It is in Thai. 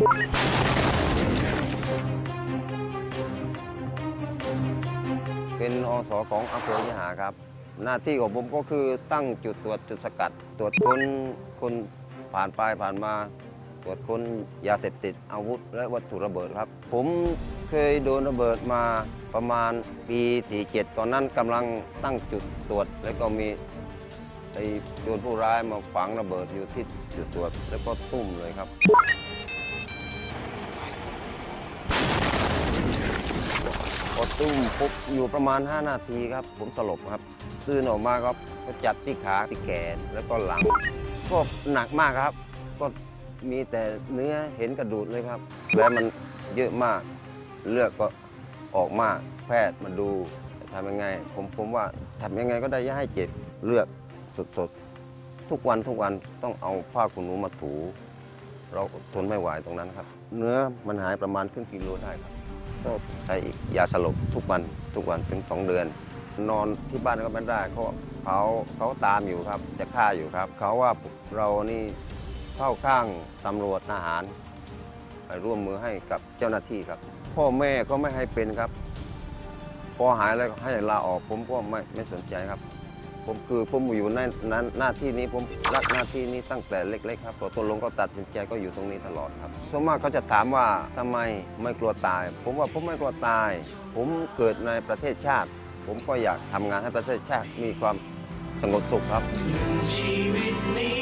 เป็นอสของอำเภอยหาครับ หน้าที่ของผมก็คือตั้งจุดตรวจจุดสกัด ตรวจค้นคนผ่านไปผ่านมาตรวจค้นยาเสพติดอาวุธ และวัตถุระเบิดครับ ผมเคยโดนระเบิดมาประมาณปี 47 ตอนนั้นกำลังตั้งจุดตรวจ แล้วก็มีไอ้โจรผู้ร้ายมาฝังระเบิดอยู่ที่จุดตรวจ แล้วก็ตุ้มเลยครับ ตุ้มปุ๊บอยู่ประมาณ 5 นาทีครับ ผมสลบครับตื่นออกมาก็จับที่ขาที่แขนแล้วก็หลัง ก็หนักมากครับ ก็มีแต่เนื้อเห็นกระดูดเลยครับแผลมันเยอะมาก เลือดก็ออกมากแพทย์มาดูทำยังไง ผมผมว่าทำยังไงก็ได้ย่าให้เจ็บเลือดสดๆ ทุกวันทุกวันต้องเอาผ้าขนหนูมาถู เราทนไม่ไหวตรงนั้นครับ เนื้อมันหายประมาณครึ่งกิโลได้ครับ ก็ใช้ยาสลบทุกวันทุกวันถึงสองเดือน นอนที่บ้านก็ไม่ได้เขาเขาเขาตามอยู่ครับ จะฆ่าอยู่ครับ เขาว่าเรานี่เข้าข้างตำรวจทหารไปร่วมมือให้กับเจ้าหน้าที่ครับ พ่อแม่ก็ไม่ให้เป็นครับ พอหายแล้วก็ให้ลาออกผมก็ไม่ไม่สนใจครับ ผมคือผมอยู่ในหน้าที่นี้ผมรักหน้าที่นี้ตั้งแต่เล็ก ๆ ครับพอตัวลงก็ตัดสินใจก็อยู่ตรงนี้ตลอดครับส่วนมากเขาจะถามว่าทำไมไม่กลัวตาย ผมว่าผมไม่กลัวตาย ผมเกิดในประเทศชาติ ผมก็อยากทำงานให้ประเทศชาติมีความสงบสุขครับชีวิตนี้